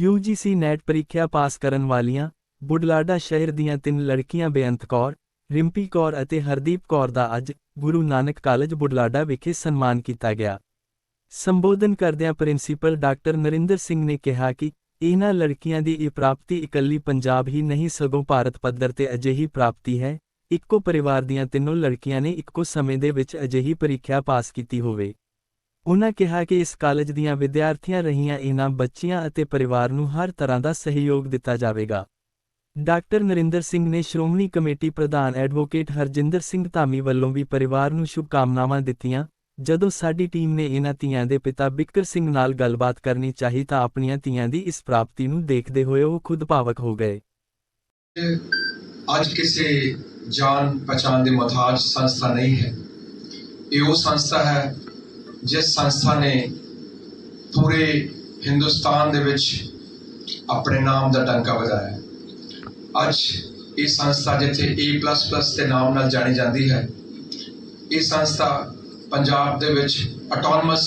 UGC net ਪ੍ਰੀਖਿਆ ਪਾਸ ਕਰਨ ਵਾਲੀਆਂ ਬੁਢਲਾਡਾ ਸ਼ਹਿਰ ਦੀਆਂ ਤਿੰਨ ਲੜਕੀਆਂ ਬੇਅੰਤ ਕੌਰ, ਰਿੰਪੀ ਕੌਰ ਅਤੇ ਹਰਦੀਪ ਕੌਰ ਦਾ ਅੱਜ ਗੁਰੂ ਨਾਨਕ ਕਾਲਜ ਬੁਢਲਾਡਾ ਵਿਖੇ ਸਨਮਾਨ ਕੀਤਾ ਗਿਆ। ਸੰਬੋਧਨ ਕਰਦਿਆਂ ਪ੍ਰਿੰਸੀਪਲ ਡਾਕਟਰ ਨਰਿੰਦਰ ਸਿੰਘ ਨੇ ਕਿਹਾ ਕਿ ਇਹਨਾਂ ਲੜਕੀਆਂ ਦੀ ਇਹ ਪ੍ਰਾਪਤੀ ਇਕੱਲੀ ਪੰਜਾਬ ਹੀ ਨਹੀਂ, ਸਗੋਂ ਭਾਰਤ ਪੱਧਰ ਤੇ ਅਜਿਹੀ ਪ੍ਰਾਪਤੀ ਹੈ। ਇੱਕੋ ਪਰਿਵਾਰ ਦੀਆਂ ਤਿੰਨੋਂ ਲੜਕੀਆਂ ਨੇ ਇੱਕੋ ਸਮੇਂ ਦੇ ਵਿੱਚ ਅਜਿਹੀ ਪ੍ਰੀਖਿਆ ਪਾਸ ਕੀਤੀ ਹੋਵੇ। ਉਨ੍ਹਾਂ ਕਿਹਾ ਕਿ ਇਸ ਕਾਲਜ ਦੀਆਂ ਵਿਦਿਆਰਥੀਆਂ ਰਹੀਆਂ ਇਹਨਾਂ ਬੱਚੀਆਂ ਅਤੇ ਪਰਿਵਾਰ ਨੂੰ ਹਰ ਤਰ੍ਹਾਂ ਦਾ ਸਹਿਯੋਗ ਦਿੱਤਾ ਜਾਵੇਗਾ। ਡਾਕਟਰ ਨਰਿੰਦਰ ਸਿੰਘ ਨੇ ਸ਼੍ਰੋਮਣੀ ਕਮੇਟੀ ਪ੍ਰਧਾਨ ਐਡਵੋਕੇਟ ਹਰਜਿੰਦਰ ਸਿੰਘ ਧਾਮੀ ਵੱਲੋਂ ਵੀ ਪਰਿਵਾਰ ਨੂੰ ਸ਼ੁਭਕਾਮਨਾਵਾਂ ਦਿੱਤੀਆਂ, ਜਦੋਂ ਸਾਡੀ ਟੀਮ ਨੇ ਇਹਨਾਂ ਧੀਆਂ ਦੇ ਪਿਤਾ ਬਿਕਰ ਸਿੰਘ ਨਾਲ ਗੱਲਬਾਤ ਕਰਨੀ ਚਾਹੀ ਤਾਂ ਆਪਣੀਆਂ ਧੀਆਂ ਦੀ ਇਸ ਪ੍ਰਾਪਤੀ ਨੂੰ ਦੇਖਦੇ ਹੋਏ ਉਹ ਖੁਦ ਭਾਵਕ ਹੋ ਗਏ। ਅੱਜ ਕਿਸੇ ਜਾਣ ਪਛਾਣ ਦੇ ਮੁਹਤਾਜ ਸੰਸਥਾ ਨਹੀਂ ਹੈ। ਇਹ ਉਹ ਸੰਸਥਾ ਹੈ ਜਿਸ ਸੰਸਥਾ ਨੇ ਪੂਰੇ ਹਿੰਦੁਸਤਾਨ ਦੇ ਵਿੱਚ ਆਪਣੇ ਨਾਮ ਦਾ ਟੰਕਾ ਵਜਾਇਆ ਅੱਜ ਇਹ ਸੰਸਥਾ ਜਿੱਥੇ A++ ਦੇ ਨਾਮ ਨਾਲ ਜਾਣੀ ਜਾਂਦੀ ਹੈ, ਇਹ ਸੰਸਥਾ ਪੰਜਾਬ ਦੇ ਵਿੱਚ ਆਟੋਨਮਸ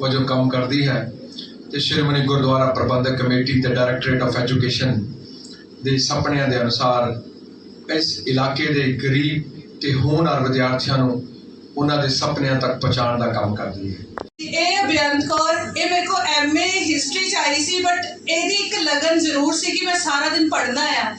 ਵਜੋਂ ਕੰਮ ਕਰਦੀ ਹੈ ਤੇ ਸ਼੍ਰੋਮਣੀ ਗੁਰਦੁਆਰਾ ਪ੍ਰਬੰਧਕ ਕਮੇਟੀ ਤੇ ਡਾਇਰੈਕਟੋਰੇਟ ਆਫ ਐਜੂਕੇਸ਼ਨ ਦੇ ਸੁਪਨਿਆਂ ਦੇ ਅਨੁਸਾਰ ਇਸ ਇਲਾਕੇ ਦੇ ਗਰੀਬ ਤੇ ਹੋਣਹਾਰ ਵਿਦਿਆਰਥੀਆਂ ਨੂੰ ਉਹਨਾਂ ਦੇ ਸੁਪਨਿਆਂ ਤੱਕ ਪਹੁੰਚਾਉਣ ਦਾ ਕੰਮ ਕਰਦੀ ਹੈ। ਇਹ ਬੇਅੰਤ ਕੌਰ, ਇਹ ਮੇਰੇ ਕੋ ਐਮਏ ਹਿਸਟਰੀ ਚ ਆਈ ਸੀ ਬਟ ਇਹਦੀ ਇੱਕ ਲਗਨ ਜ਼ਰੂਰ ਸੀ ਕਿ ਮੈਂ ਸਾਰਾ ਦਿਨ ਪੜ੍ਹਨਾ ਆ।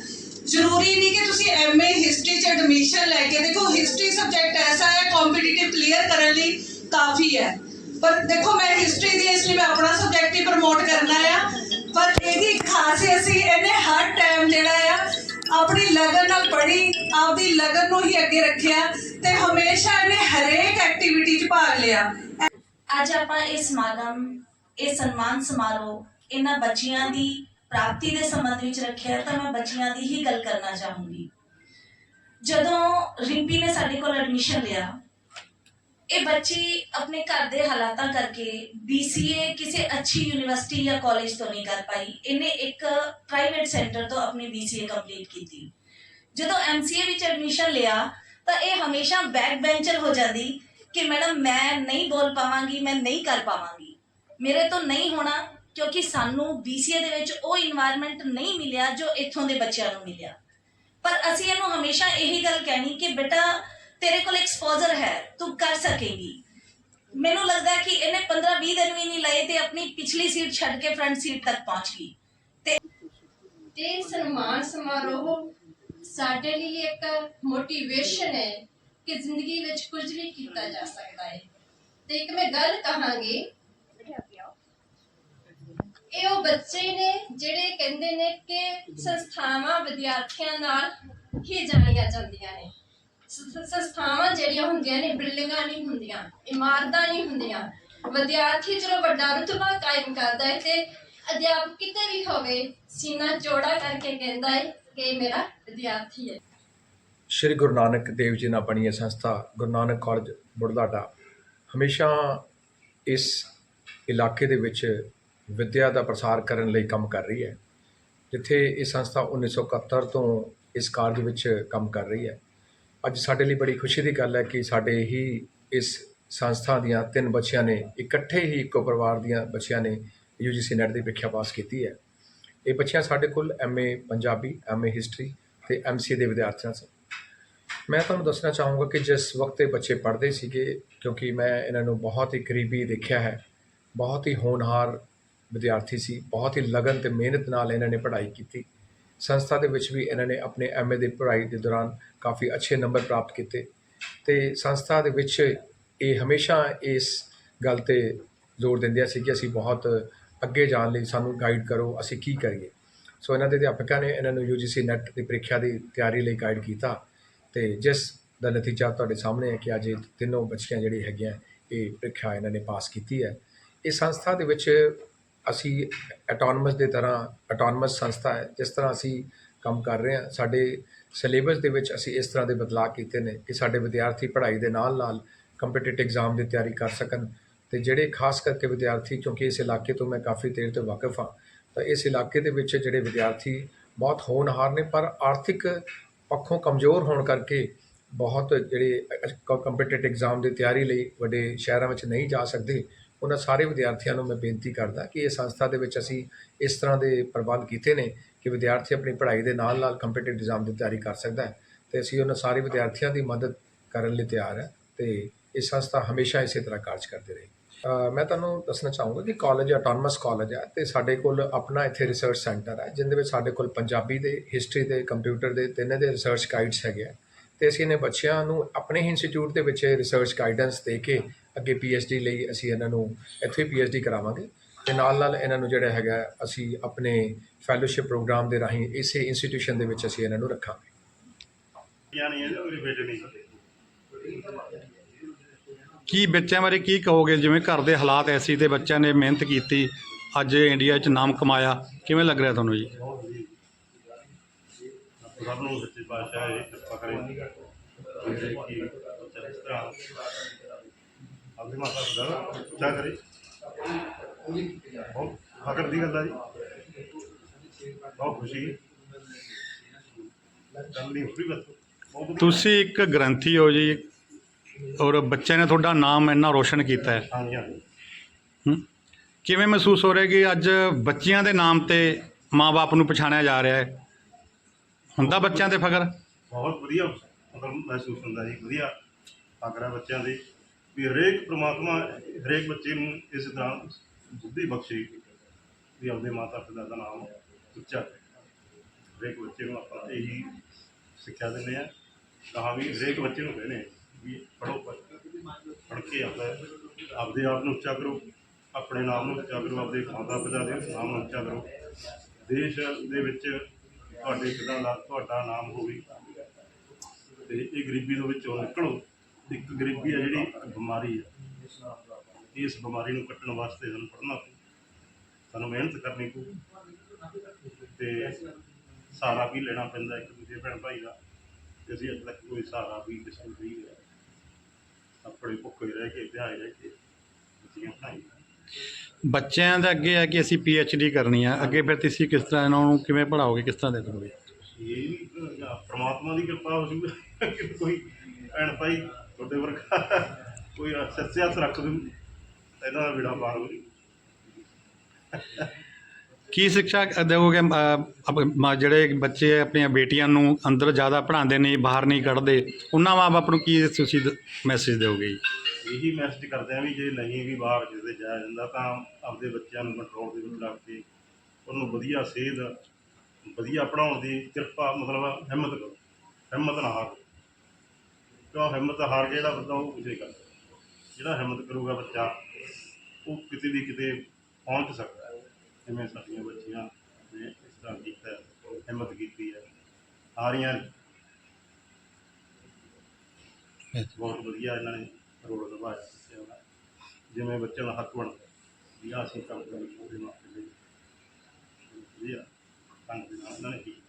ਜ਼ਰੂਰੀ ਨਹੀਂ ਕਿ ਤੁਸੀਂ ਐਮਏ ਹਿਸਟਰੀ ਚ ਐਡਮਿਸ਼ਨ ਲੈ ਕੇ, ਦੇਖੋ ਹਿਸਟਰੀ ਸਬਜੈਕਟ ਐਸਾ ਹੈ ਕੰਪੀਟੀਟਿਵ ਕਲੀਅਰ ਕਰਨ ਲਈ ਕਾਫੀ ਹੈ। ਪਰ ਦੇਖੋ, ਮੈਂ ਹਿਸਟਰੀ ਦੀ ਇਸ ਲਈ ਮੈਂ ਆਪਣਾ ਸਬਜੈਕਟ ਹੀ ਪ੍ਰਮੋਟ ਕਰਨਾ ਆ। ਪਰ ਇਹਦੀ ਖਾਸੀਅਤ ਸੀ, ਇਹਨੇ ਹਰ ਟਾਈਮ ਜਿਹੜਾ ਆ, ਆਪਣੀ ਲਗਨ ਨਾਲ ਪੜ੍ਹੀ, ਆਪਦੀ ਲਗਨ ਨੂੰ ਹੀ ਅੱਗੇ ਰੱਖਿਆ। ਤੇ ਹਮੇਸ਼ਾ ਇਹਨੇ ਹਰੇਕ ਐਕਟੀਵਿਟੀ 'ਚ ਭਾਗ ਲਿਆ। ਅੱਜ ਆਪਾਂ ਇਹ ਸਮਾਗਮ, ਇਹ ਸਨਮਾਨ ਸਮਾਰੋਹ ਇਹਨਾਂ ਬੱਚੀਆਂ ਦੀ ਪ੍ਰਾਪਤੀ ਦੇ ਸੰਬੰਧ ਵਿੱਚ ਰੱਖਿਆ, ਤਾਂ ਮੈਂ ਬੱਚੀਆਂ ਦੀ ਹੀ ਗੱਲ ਕਰਨਾ ਚਾਹੂੰਗੀ। ਜਦੋਂ ਰਿੰਪੀ ਨੇ ਸਾਡੇ ਕੋਲ ਐਡਮਿਸ਼ਨ ਲਿਆ, ਇਹ ਬੱਚੀ ਆਪਣੇ ਘਰ ਦੇ ਹਾਲਾਤਾਂ ਕਰਕੇ BCA ਕਿਸੇ ਅੱਛੀ ਯੂਨੀਵਰਸਿਟੀ ਜਾਂ ਕਾਲਜ ਤੋਂ ਨਹੀਂ ਕਰ ਪਾਈ। ਇਹਨੇ ਇੱਕ ਪ੍ਰਾਈਵੇਟ ਸੈਂਟਰ ਤੋਂ ਆਪਣੀ BCA ਕੰਪਲੀਟ ਕੀਤੀ। ਜਦੋਂ MCA ਵਿੱਚ ਐਡਮਿਸ਼ਨ ਲਿਆ ਤਾਂ ਇਹ ਹਮੇਸ਼ਾ ਬੈਕ ਬੈਂਚਰ ਹੋ ਜਾਂਦੀ ਕਿ ਮੈਡਮ ਮੈਂ ਨਹੀਂ ਬੋਲ ਪਾਵਾਂਗੀ, ਮੈਂ ਨਹੀਂ ਕਰ ਪਾਵਾਂਗੀ। ਮੇਰੇ ਤੋਂ ਨਹੀਂ ਹੋਣਾ, ਕਿਉਂਕਿ ਸਾਨੂੰ BCA ਦੇ ਵਿੱਚ ਉਹ ਇਨਵਾਇਰਨਮੈਂਟ ਨਹੀਂ ਮਿਲਿਆ ਜੋ ਇੱਥੋਂ ਦੇ ਬੱਚਿਆਂ ਨੂੰ ਮਿਲਿਆ। ਪਰ ਅਸੀਂ ਇਹਨੂੰ ਹਮੇਸ਼ਾ ਇਹੀ ਗੱਲ ਕਹਿਣੀ ਕਿ ਬੇਟਾ, ਤੇਰੇ ਕੋਲ ਐਕਸਪੋਜ਼ਰ ਹੈ, ਤੂੰ ਕਰ ਸਕੇਗੀ। ਮੈਨੂੰ ਲੱਗਦਾ ਕਿ ਇਹਨੇ 15-20 ਦਿਨ ਵੀ ਨਹੀਂ ਲਏ ਤੇ ਆਪਣੀ ਪਿਛਲੀ ਸੀਟ ਛੱਡ ਕੇ ਫਰੰਟ ਸੀਟ ਤੱਕ ਪਹੁੰਚ ਗਈ। ਤੇ ਸਨਮਾਨ ਸਮਾਰੋਹ ਸਾਡੇ ਲਈ ਇੱਕ ਮੋਟੀਵੇਸ਼ਨ ਹੈ ਕਿ ਜ਼ਿੰਦਗੀ ਵਿੱਚ ਕੁਝ ਵੀ ਕੀਤਾ ਜਾ ਸਕਦਾ ਹੈ। ਤੇ ਇੱਕ ਮੈਂ ਗੱਲ ਕਹਾਂਗੀ, ਇਹ ਉਹ ਬੱਚੇ ਨੇ ਜਿਹੜੇ ਕਹਿੰਦੇ ਨੇ ਕਿ ਸੰਸਥਾਵਾਂ ਵਿਦਿਆਰਥੀਆਂ ਨਾਲ ਹੀ ਜਾਣੀਆਂ ਜਾਂਦੀਆਂ ਨੇ। ਸੰਸਥਾਵਾਂ ਜਿਹੜੀਆਂ ਹੁੰਦੀਆਂ ਨੇ, ਬਿਲਡਿੰਗਾਂ ਨਹੀਂ ਹੁੰਦੀਆਂ, ਇਮਾਰਤਾਂ ਨਹੀਂ ਹੁੰਦੀਆਂ। ਵਿਦਿਆਰਥੀ ਜਦੋਂ ਵੱਡਾ ਰੁਤਬਾ ਕਾਇਮ ਕਰਦਾ ਹੈ ਤੇ ਅਧਿਆਪਕ ਕਿਤੇ ਵੀ ਹੋਵੇ, ਸੀਨਾ ਚੌੜਾ ਕਰਕੇ ਕਹਿੰਦਾ ਹੈ ਕਿ ਇਹ ਮੇਰਾ ਵਿਦਿਆਰਥੀ ਹੈ। ਸ਼੍ਰੀ ਗੁਰੂ ਨਾਨਕ ਦੇਵ ਜੀ ਨਾਲ ਬਣੀ ਇਹ ਸੰਸਥਾ, ਗੁਰੂ ਨਾਨਕ ਕਾਲਜ, ਬੁਢਲਾਡਾ। ਹਮੇਸ਼ਾ ਇਸ ਇਲਾਕੇ ਦੇ ਵਿੱਚ ਵਿੱਦਿਆ ਦਾ ਪ੍ਰਸਾਰ ਕਰਨ ਲਈ ਕੰਮ ਕਰ ਰਹੀ ਹੈ, ਜਿੱਥੇ ਇਹ ਸੰਸਥਾ 1971 ਤੋਂ ਇਸ ਕਾਰਜ ਵਿੱਚ ਕੰਮ ਕਰ ਰਹੀ ਹੈ। ਅੱਜ ਸਾਡੇ ਲਈ ਬੜੀ ਖੁਸ਼ੀ ਦੀ ਗੱਲ ਹੈ ਕਿ ਸਾਡੇ ਹੀ ਇਸ ਸੰਸਥਾ ਦੀਆਂ ਤਿੰਨ ਬੱਚਿਆਂ ਨੇ, ਇਕੱਠੇ ਹੀ ਇੱਕੋ ਪਰਿਵਾਰ ਦੀਆਂ ਬੱਚਿਆਂ ਨੇ UGC ਨੈਟ ਦੀ ਪ੍ਰੀਖਿਆ ਪਾਸ ਕੀਤੀ ਹੈ। ਇਹ ਬੱਚਿਆਂ ਸਾਡੇ ਕੋਲ ਐਮਏ ਪੰਜਾਬੀ ਐਮਏ ਹਿਸਟਰੀ ਤੇ ਐਮਸੀਏ ਦੇ ਵਿਦਿਆਰਥੀਆਂ ਸਨ ਮੈਂ ਤੁਹਾਨੂੰ ਦੱਸਣਾ ਚਾਹੂੰਗਾ ਕਿ ਜਿਸ ਵਕਤ ਇਹ ਬੱਚੇ ਪੜ੍ਹਦੇ ਸੀਗੇ, ਕਿਉਂਕਿ ਮੈਂ ਇਹਨਾਂ ਨੂੰ ਬਹੁਤ ਹੀ ਕਰੀਬੀ ਦੇਖਿਆ ਹੈ, ਬਹੁਤ ਹੀ ਹੋਣਹਾਰ ਵਿਦਿਆਰਥੀ ਸੀ, ਬਹੁਤ ਹੀ ਲਗਨ ਤੇ ਮਿਹਨਤ ਨਾਲ ਇਹਨਾਂ ਨੇ ਪੜ੍ਹਾਈ ਕੀਤੀ। ਸੰਸਥਾ ਦੇ ਵਿੱਚ ਵੀ ਇਹਨਾਂ ਨੇ ਆਪਣੇ ਐਮਏ ਦੀ ਪੜ੍ਹਾਈ ਦੇ ਦੌਰਾਨ ਕਾਫੀ ਅੱਛੇ ਨੰਬਰ ਪ੍ਰਾਪਤ ਕੀਤੇ। ਤੇ ਸੰਸਥਾ ਦੇ ਵਿੱਚ ਇਹ ਹਮੇਸ਼ਾ ਇਸ ਗੱਲ ਤੇ ਜ਼ੋਰ ਦਿੰਦਿਆਂ ਸੀ ਕਿ ਅਸੀਂ ਬਹੁਤ ਅੱਗੇ ਜਾਣ ਲਈ ਸਾਨੂੰ ਗਾਈਡ ਕਰੋ, ਅਸੀਂ ਕੀ ਕਰੀਏ? ਸੋ ਇਹਨਾਂ ਦੇ ਅਧਿਆਪਕਾਂ ਨੇ ਇਹਨਾਂ ਨੂੰ UGC ਨੈਟ ਦੀ ਪ੍ਰੀਖਿਆ ਦੀ ਤਿਆਰੀ ਲਈ ਗਾਈਡ ਕੀਤਾ ਤੇ ਜਿਸ ਦਾ ਨਤੀਜਾ ਤੁਹਾਡੇ ਸਾਹਮਣੇ ਹੈ ਕਿ ਅੱਜ ਇਹ ਤਿੰਨੋਂ ਬੱਚੀਆਂ ਜਿਹੜੀ ਹੈਗੀਆਂ, ਇਹ ਪ੍ਰੀਖਿਆ ਇਹਨਾਂ ਨੇ ਪਾਸ ਕੀਤੀ ਹੈ। ਇਹ ਸੰਸਥਾ ਦੇ ਵਿੱਚ ਅਸੀਂ ਆਟੋਨਮਸ ਦੇ ਤਰ੍ਹਾਂ ਆਟੋਨਮਸ ਸੰਸਥਾ ਹੈ, ਜਿਸ ਤਰ੍ਹਾਂ ਅਸੀਂ ਕੰਮ ਕਰ ਰਹੇ ਹਾਂ, ਸਾਡੇ ਸਿਲੇਬਸ ਦੇ ਵਿੱਚ ਅਸੀਂ ਇਸ ਤਰ੍ਹਾਂ ਦੇ ਬਦਲਾਅ ਕੀਤੇ ਨੇ ਕਿ ਸਾਡੇ ਵਿਦਿਆਰਥੀ ਪੜ੍ਹਾਈ ਦੇ ਨਾਲ ਨਾਲ ਕੰਪੀਟੀਟਿਵ ਐਗਜ਼ਾਮ ਦੀ ਤਿਆਰੀ ਕਰ ਸਕਣ ਤੇ ਜਿਹੜੇ ਖਾਸ ਕਰਕੇ ਵਿਦਿਆਰਥੀ, ਕਿਉਂਕਿ ਇਸ ਇਲਾਕੇ ਤੋਂ ਮੈਂ ਕਾਫੀ ਦੇਰ ਤੋਂ ਵਾਕਿਫ ਹਾਂ, ਤਾਂ ਇਸ ਇਲਾਕੇ ਦੇ ਵਿੱਚ ਜਿਹੜੇ ਵਿਦਿਆਰਥੀ ਬਹੁਤ ਹੋਣਹਾਰ ਨੇ, ਪਰ ਆਰਥਿਕ ਪੱਖੋਂ ਕਮਜ਼ੋਰ ਹੋਣ ਕਰਕੇ ਬਹੁਤ ਜਿਹੜੇ ਕੰਪੀਟੀਟਿਵ ਐਗਜ਼ਾਮ ਦੀ ਤਿਆਰੀ ਲਈ ਵੱਡੇ ਸ਼ਹਿਰਾਂ ਵਿੱਚ ਨਹੀਂ ਜਾ ਸਕਦੇ, ਉਹਨਾਂ ਸਾਰੇ ਵਿਦਿਆਰਥੀਆਂ ਨੂੰ ਮੈਂ ਬੇਨਤੀ ਕਰਦਾ ਕਿ ਇਹ ਸੰਸਥਾ ਦੇ ਵਿੱਚ ਅਸੀਂ ਇਸ ਤਰ੍ਹਾਂ ਦੇ ਪ੍ਰਬੰਧ ਕੀਤੇ ਨੇ ਕਿ ਵਿਦਿਆਰਥੀ ਆਪਣੀ ਪੜ੍ਹਾਈ ਦੇ ਨਾਲ ਨਾਲ ਕੰਪੀਟੀਟਿਵ ਐਗਜ਼ਾਮ ਦੀ ਤਿਆਰੀ ਕਰ ਸਕਦਾ ਹੈ ਤੇ ਅਸੀਂ ਉਹਨਾਂ ਸਾਰੇ ਵਿਦਿਆਰਥੀਆਂ ਦੀ ਮਦਦ ਕਰਨ ਲਈ ਤਿਆਰ ਹੈ ਤੇ ਇਹ ਸੰਸਥਾ ਹਮੇਸ਼ਾ ਇਸੇ ਤਰ੍ਹਾਂ ਕਾਰਜ ਕਰਦੇ ਰਹੀ ਮੈਂ ਤੁਹਾਨੂੰ ਦੱਸਣਾ ਚਾਹੂੰਗਾ ਕਿ ਕਾਲਜ ਆਟੋਨਮਸ ਕਾਲਜ ਹੈ ਤੇ ਸਾਡੇ ਕੋਲ ਆਪਣਾ ਇੱਥੇ ਰਿਸਰਚ ਸੈਂਟਰ ਹੈ ਜਿੰਦੇ ਵਿੱਚ ਸਾਡੇ ਕੋਲ ਪੰਜਾਬੀ ਦੇ ਹਿਸਟਰੀ ਦੇ ਕੰਪਿਊਟਰ ਦੇ ਤਿੰਨੇ ਦੇ ਰਿਸਰਚ ਗਾਈਡਸ ਹੈਗੇ ਆ। ਤੇ ਅਸੀਂ ਇਹਨਾਂ ਬੱਚਿਆਂ ਨੂੰ ਆਪਣੇ ਹੀ ਇੰਸਟੀਚਿਊਟ ਦੇ ਵਿੱਚ ਰਿਸਰਚ ਗਾਈਡੈਂਸ ਦੇ ਕੇ ਅੱਗੇ ਡੀ ਲਈ ਅਸੀਂ ਇਹਨਾਂ ਨੂੰ ਇੱਥੇ ਡੀ ਕਰਾਵਾਂਗੇ। ਤੇ ਨਾਲ ਨਾਲ ਇਹਨਾਂ ਨੂੰ ਜਿਹੜਾ ਹੈਗਾ, ਅਸੀਂ ਆਪਣੇ ਫੈਲੋਸ਼ਿਪ ਪ੍ਰੋਗਰਾਮ ਦੇ ਰਾਹੀਂ ਇਸੇ ਇੰਸਟੀਟਿਊਸ਼ਨ ਦੇ ਵਿੱਚ ਅਸੀਂ ਇਹਨਾਂ ਨੂੰ ਰੱਖਾਂਗੇ। ਯਾਨੀ ਇਹ ਮੇਰੇ ਬੇਟੇ ਨਹੀਂ ਕੀ ਬੱਚਿਆਂ ਬਾਰੇ ਕੀ ਕਹੋਗੇ? ਜਿਵੇਂ ਘਰ ਦੇ ਹਾਲਾਤ ਐਸੀ ਤੇ ਬੱਚਿਆਂ ਨੇ ਮਿਹਨਤ ਕੀਤੀ ਅੱਜ ਇੰਡੀਆ 'ਚ ਨਾਮ ਕਮਾਇਆ ਕਿਵੇਂ ਲੱਗ ਰਿਹਾ ਤੁਹਾਨੂੰ ਜੀ? ਬਹੁਤ ਵਧੀਆ ਸਭ ਨੂੰ ਸੱਚੇ ਪਾਤਸ਼ਾਹ ਇਹ ਕਿਰਪਾ ਕਰੇ ਜਿਹੜੇ ਕਿ ਇਸ ਤਰ੍ਹਾਂ ਆਪਣੀ ਮਾਤਾ ਦਾ ਉੱਚਾ ਕਰੇ। ਬਹੁਤ ਫਖਰ ਦੀ ਗੱਲ ਆ ਜੀ। ਬਹੁਤ ਖੁਸ਼ੀ। ਗੱਲ ਨਹੀਂ ਹੋਈ ਬਸ। ਬਹੁਤ ਵਧੀਆ। ਤੁਸੀਂ ਇੱਕ ਗ੍ਰੰਥੀ ਹੋ ਜੀ ਔਰ ਬੱਚਿਆਂ ਨੇ ਤੁਹਾਡਾ ਨਾਮ ਇੰਨਾ ਰੋਸ਼ਨ ਕੀਤਾ ਹੈ। ਹਾਂਜੀ ਹਾਂਜੀ। ਹੂੰ? ਕਿਵੇਂ ਮਹਿਸੂਸ ਹੋ ਰਿਹਾ ਕਿ ਅੱਜ ਬੱਚਿਆਂ ਦੇ ਨਾਮ ਤੇ ਮਾਪੇ ਨੂੰ ਪਛਾਣਿਆ ਜਾ ਰਿਹਾ ਹੈ? ਹੁੰਦਾ ਬੱਚਿਆਂ ਤੇ ਫਖਰ? ਬਹੁਤ ਵਧੀਆ ਮਤਲਬ ਮਹਿਸੂਸ ਹੁੰਦਾ ਜੀ ਵਧੀਆ ਆਗਰਾ ਬੱਚਿਆਂ ਦੇ। ਵੀ ਹਰੇਕ ਪ੍ਰਮਾਤਮਾ ਹਰੇਕ ਬੱਚੇ ਨੂੰ ਇਸ ਤਰ੍ਹਾਂ ਬੁੱਧੀ ਬਖਸ਼ੇ ਵੀ ਆਪਦੇ ਮਾਤਾ ਪਿਤਾ ਦਾ ਨਾਮ ਉੱਚਾ। ਹਰੇਕ ਬੱਚੇ ਨੂੰ ਆਪਾਂ ਇਹੀ ਸਿੱਖਿਆ ਦਿੰਦੇ ਆ ਕਹਾਂ ਵੀ ਹਰੇਕ ਬੱਚੇ ਨੂੰ ਕਹਿੰਦੇ ਆ ਵੀ ਪੜੋ ਪੜ੍ਹ ਕੇ ਆਪਦਾ ਆਪਦੇ ਆਪ ਨੂੰ ਉੱਚਾ ਕਰੋ, ਆਪਣੇ ਨਾਮ ਨੂੰ ਉੱਚਾ ਕਰੋ, ਆਪਦੇ ਮਾਤਾ ਪਿਤਾ ਦੇ ਨਾਮ ਨੂੰ ਉੱਚਾ ਕਰੋ। ਦੇਸ਼ ਦੇ ਵਿੱਚ ਤੁਹਾਡੇ ਪਿਤਾ ਦਾ ਤੁਹਾਡਾ ਨਾਮ ਹੋਵੇ ਤੇ ਇਹ ਗਰੀਬੀ ਦੇ ਵਿੱਚੋਂ ਨਿਕਲੋ। ਇੱਕ ਗਰੀਬੀ ਹੈ ਜਿਹੜੀ ਬਿਮਾਰੀ ਹੈ। ਇਸ ਬਿਮਾਰੀ ਨੂੰ ਕੱਟਣ ਵਾਸਤੇ ਸਾਨੂੰ ਪੜ੍ਹਨਾ ਪਊ। ਸਾਨੂੰ ਮਿਹਨਤ ਕਰਨੀ ਪਊ ਤੇ ਸਹਾਰਾ ਵੀ ਲੈਣਾ ਪੈਂਦਾ ਇੱਕ ਦੂਜੇ ਭੈਣ ਭਾਈ ਦਾ। ਅਸੀਂ ਅੱਜ ਤੱਕ ਕੋਈ ਸਹਾਰਾ ਵੀ ਕਿਸੇ ਨੂੰ ਨਹੀਂ ਲਿਆ। ਆਪਣੇ ਭੁੱਖੇ ਰਹਿ ਕੇ ਵਿਆਹੇ ਰਹਿ ਕੇ ਬੱਚੀਆਂ ਦਾ ਅੱਗੇ ਹੈ ਕਿ ਅਸੀਂ ਡੀ ਕਰਨੀ ਹੈ ਅੱਗੇ ਫਿਰ ਤੁਸੀਂ ਕਿਸ ਤਰ੍ਹਾਂ ਇਹਨਾਂ ਨੂੰ ਕਿਵੇਂ ਪੜਾਓਗੇ ਕਿਸ ਤਰ੍ਹਾਂ ਦੇ ਦੋਗੇ? ਇਹ ਵੀ ਪ੍ਰਮਾਤਮਾ ਦੀ ਕਿਰਪਾ ਹੋ ਜੂਗੀ ਕੋਈ ਭੈਣ ਭਾਈ ਤੁਹਾਡੇ ਵਰਗਾ ਕੋਈ ਸੱਚੇ ਹੱਥ ਰੱਖ ਦੂ ਇਹਨਾਂ ਦਾ ਵਿੜਾ ਪਾਰ ਹੋ ਜੂ। ਕੀ ਸਿੱਖਿਆ ਦਿਓਗੇ? ਅਹ, ਜਿਹੜੇ ਬੱਚੇ ਆਪਣੀਆਂ ਬੇਟੀਆਂ ਨੂੰ ਅੰਦਰ ਜ਼ਿਆਦਾ ਪੜ੍ਹਾਉਂਦੇ ਨਹੀਂ ਬਾਹਰ ਨਹੀਂ ਕੱਢਦੇ ਉਹਨਾਂ ਮਾਪੇ ਨੂੰ ਕੀ ਤੁਸੀਂ ਮੈਸੇਜ ਦਿਓਗੇ ਜੀ? ਇਹੀ ਮੈਸੇਜ ਕਰਦੇ ਆ ਵੀ ਜੇ ਨਹੀਂ ਵੀ ਬਾਹਰ ਕਿਤੇ ਜਾਇਆ ਜਾਂਦਾ ਤਾਂ ਆਪਦੇ ਬੱਚਿਆਂ ਨੂੰ ਕੰਟਰੋਲ ਦੇ ਵਿੱਚ ਰੱਖ ਕੇ ਉਹਨੂੰ ਵਧੀਆ ਸੇਧ ਵਧੀਆ ਪੜਾਉਣ ਦੀ ਕਿਰਪਾ ਮਤਲਬ ਹਿੰਮਤ ਕਰੋ। ਹਿੰਮਤ ਨਾ ਹਾਰੋ। ਕਿਉਂ? ਹਿੰਮਤ ਹਾਰ ਕੇ ਜਿਹੜਾ ਬੰਦਾ ਉਹ ਕੁਝ ਨਹੀਂ ਕਰਦਾ। ਜਿਹੜਾ ਹਿੰਮਤ ਕਰੂਗਾ ਬੱਚਾ ਉਹ ਕਿਤੇ ਵੀ ਕਿਤੇ ਪਹੁੰਚ ਸਕਦਾ। ਜਿਵੇਂ ਸਾਡੀਆਂ ਬੱਚੀਆਂ ਨੇ ਇਸ ਤਰ੍ਹਾਂ ਕੀਤਾ ਹਿੰਮਤ ਕੀਤੀ ਹੈ। ਸਾਰੀਆਂ ਬਹੁਤ ਵਧੀਆ ਇਹਨਾਂ ਨੇ ਰੋਲ ਨਿਭਾਇਆ ਜਿਵੇਂ ਬੱਚਿਆਂ ਦਾ ਹੱਕ ਬਣਦਾ ਜਿਹੜਾ ਅਸੀਂ ਕੰਮ ਕਰ ਛੋਟੇ ਮਾਪੇ ਦੇ ਵਧੀਆ। ਢੰਗ ਦੇ ਨਾਲ ਇਹਨਾਂ ਨੇ ਕੀਤਾ।